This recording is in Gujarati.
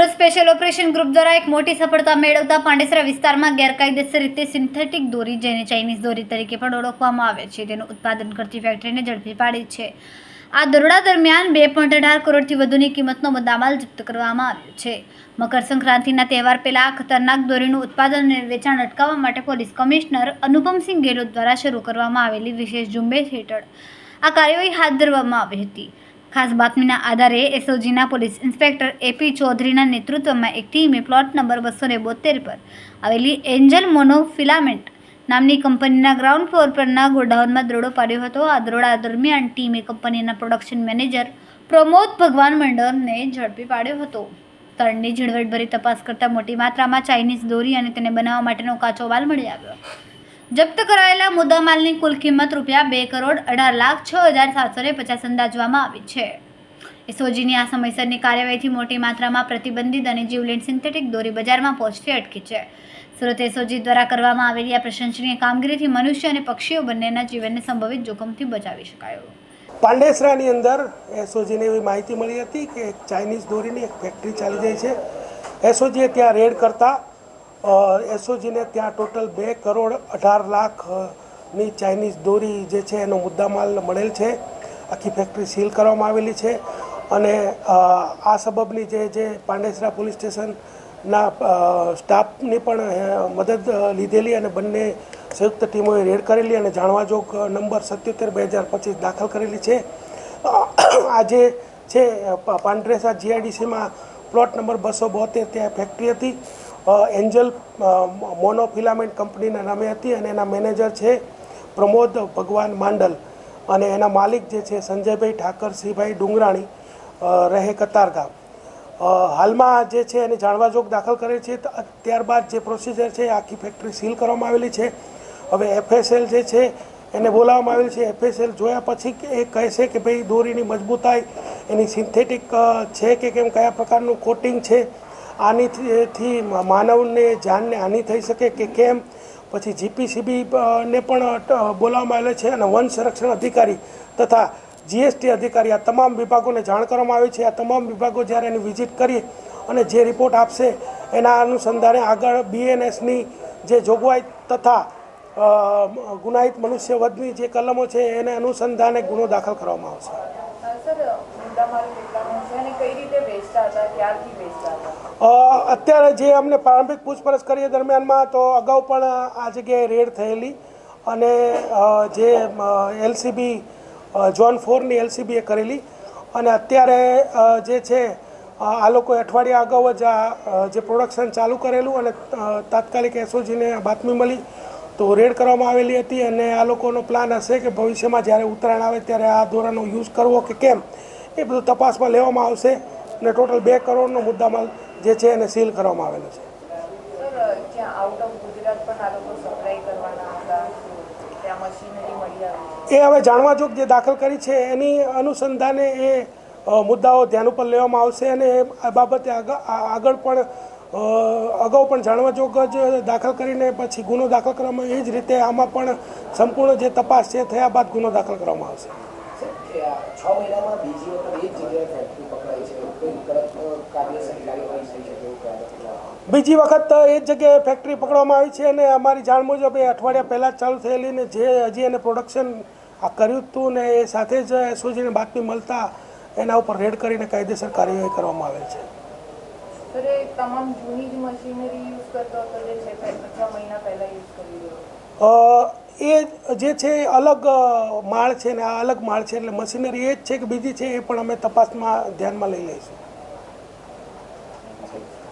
સુરત સ્પેશિયલ ઓપરેશન ગ્રુપ દ્વારા એક મોટી સફળતા મેળવતા પાંડેસરા વિસ્તારમાં ગેરકાયદેસર રીતે સિન્થેટિક દોરી, જેને ચાઇનીઝ દોરી તરીકે પણ ઓળખવામાં આવે છે, તેનું ઉત્પાદન કરતી ફેક્ટરીને ઝડપી પાડી છે. આ દરોડા દરમિયાન બે પોઈન્ટ અઢાર કરોડથી વધુની કિંમતનો મુદ્દામાલ જપ્ત કરવામાં આવ્યો છે. મકર સંક્રાંતિના તહેવાર પહેલા આ ખતરનાક દોરીનું ઉત્પાદન અને વેચાણ અટકાવવા માટે પોલીસ કમિશનર અનુપમસિંહ ગેહલોત દ્વારા શરૂ કરવામાં આવેલી વિશેષ ઝુંબેશ હેઠળ આ કાર્યવાહી હાથ ધરવામાં આવી હતી. ખાસ બાતમીના આધારે એસઓજીના પોલીસ ઇન્સ્પેક્ટર એપી ચૌધરીના નેતૃત્વમાં એક ટીમે પ્લોટ નંબર બસો ને બોતેર પર આવેલી એન્જલ મોનોફિલામેન્ટ નામની કંપનીના ગ્રાઉન્ડ ફ્લોર પરના ગોડાઉનમાં દરોડો પાડ્યો હતો. આ દરોડા દરમિયાન ટીમે કંપનીના પ્રોડક્શન મેનેજર પ્રમોદ ભગવાન મંડળને ઝડપી પાડ્યો હતો. તળની ઝીણવટભરી તપાસ કરતાં મોટી માત્રામાં ચાઇનીઝ દોરી અને તેને બનાવવા માટેનો કાચો માલ મળી આવ્યો. જપ્ત કરાયેલા મુદ્દામાલની કુલ કિંમત રૂપિયા બે કરોડ અઢાર લાખ છ હજાર સાતસો ને પચાસ અંદાજવામાં આવી છે. એસઓજીની આ સમયસરની કાર્યવાહીથી મોટી માત્રામાં પ્રતિબંધિત અને જીવલેણ સિન્થેટિક દોરી બજારમાં પહોંચતી અટકી છે. સુરત એસઓજી દ્વારા કરવામાં આવેલી આ પ્રશંસનીય કામગીરીથી મનુષ્ય અને પક્ષીઓ બંનેના જીવનને સંભવિત જોખમથી બચાવી શકાયો. પાંડેસરાની અંદર એસઓજીને એવી માહિતી મળી હતી કે એક ચાઇનીઝ દોરીની એક ફેક્ટરી ચાલી જાય છે. એસઓજીએ ત્યાં રેડ કરતા એસઓજીને ત્યાં ટોટલ બે કરોડ અઢાર લાખની ચાઇનીઝ દોરી જે છે એનો મુદ્દામાલ મળેલ છે. આખી ફેક્ટરી સીલ કરવામાં આવેલી છે. અને આ સબબની જે જે પાંડેસરા પોલીસ સ્ટેશનના સ્ટાફની પણ મદદ લીધેલી અને બંને સંયુક્ત ટીમોએ રેડ કરેલી અને જાણવાજોગ નંબર સત્યોતેર બે હજાર પચીસ દાખલ કરેલી છે. આજે છે પાંડરેસા જીઆઈડીસીમાં પ્લોટ નંબર બસો બોતેર ત્યાં ફેક્ટરી હતી. એન્જલ મોનોફિલામેન્ટ કંપનીના નામે હતી અને એના મેનેજર છે પ્રમોદ ભગવાન માંડલ. અને એના માલિક જે છે સંજયભાઈ ઠાકરસિંહભાઈ ડુંગરાણી રહે કતારગામ. હાલમાં જે છે એને જાણવાજોગ દાખલ કરે છે ત્યારબાદ જે પ્રોસિજર છે આખી ફેક્ટરી સીલ કરવામાં આવેલી છે. હવે એફએસએલ જે છે એને બોલાવવામાં આવેલ છે. એફએસએલ જોયા પછી એ કહેશે કે ભાઈ દોરીની મજબૂતાઈ, એની સિન્થેટિક છે કે કેમ, કયા પ્રકારનું કોટિંગ છે આનીથી માનવને જાનને હાનિ થઈ શકે કે કેમ? પછી જીપીસીબી ને પણ બોલાવવામાં આવેલ છે અને વન સંરક્ષણ અધિકારી તથા જીએસટી અધિકારી આ તમામ વિભાગોને જાણ કરવામાં આવી છે. આ તમામ વિભાગો જ્યારે એની વિઝિટ કરી અને જે રિપોર્ટ આપશે એના અનુસંધાને આગળ બીએનએસની જે જોગવાઈ તથા ગુનાહિત મનુષ્ય વધની જે કલમો છે એને અનુસંધાને ગુનો દાખલ કરવામાં આવશે. અત્યારે જે અમને પ્રારંભિક પૂછપરછ કરીએ દરમિયાનમાં તો અગાઉ પણ આ જગ્યાએ રેડ થયેલી અને જે એલસીબી ઝોન ફોરની એલસીબીએ કરેલી. અને અત્યારે જે છે આ લોકોએ અઠવાડિયા અગાઉ જ આ જે પ્રોડક્શન ચાલુ કરેલું અને તાત્કાલિક એસઓજીને બાતમી મળી તો રેડ કરવામાં આવેલી હતી અને આ લોકોનો પ્લાન હશે કે ભવિષ્યમાં જ્યારે ઉત્તરાયણ આવે ત્યારે આ દોરાનો યુઝ કરવો કે કેમ એ બધું તપાસમાં લેવામાં આવશે અને ટોટલ બે કરોડનો મુદ્દામાલ જે છે એને સીલ કરવામાં આવેલો છે. સર જ્યાં આઉટ ઓફ ગુજરાત પણ આ લોકો સપ્લાય કરવાના હતા? ત્યાં મશીનરી મળી આવી એ હવે જાણવાજોગ જે દાખલ કરી છે એની અનુસંધાને એ મુદ્દાઓ ધ્યાન ઉપર લેવામાં આવશે અને આ બાબતે આગળ આગળ પણ અગાઉ પણ જાણવાજોગ જ દાખલ કરીને પછી ગુનો દાખલ કરવામાં એ જ રીતે આમાં પણ સંપૂર્ણ જે તપાસ છે થયા બાદ ગુનો દાખલ કરવામાં આવશે. છ મહિનામાં બીજી વખત એ જ જગ્યાએ ફેક્ટરી પકડાઈ છે બીજી વખત એ જ જગ્યાએ ફેક્ટરી પકડવામાં આવી છે અને અમારી જાણ મુજબ એ અઠવાડિયા પહેલાં ચાલુ થયેલી ને જે હજી એને પ્રોડક્શન આ કર્યું હતું ને એ સાથે જ એસઓજીને બાતમી મળતા એના ઉપર રેડ કરીને કાયદેસર કાર્યવાહી કરવામાં આવે છે. એ જ છે અલગ માળ છે ને આ અલગ માળ છે એટલે મશીનરી એ જ છે કે બીજી છે એ પણ અમે તપાસમાં ધ્યાનમાં લઈ લઈશું.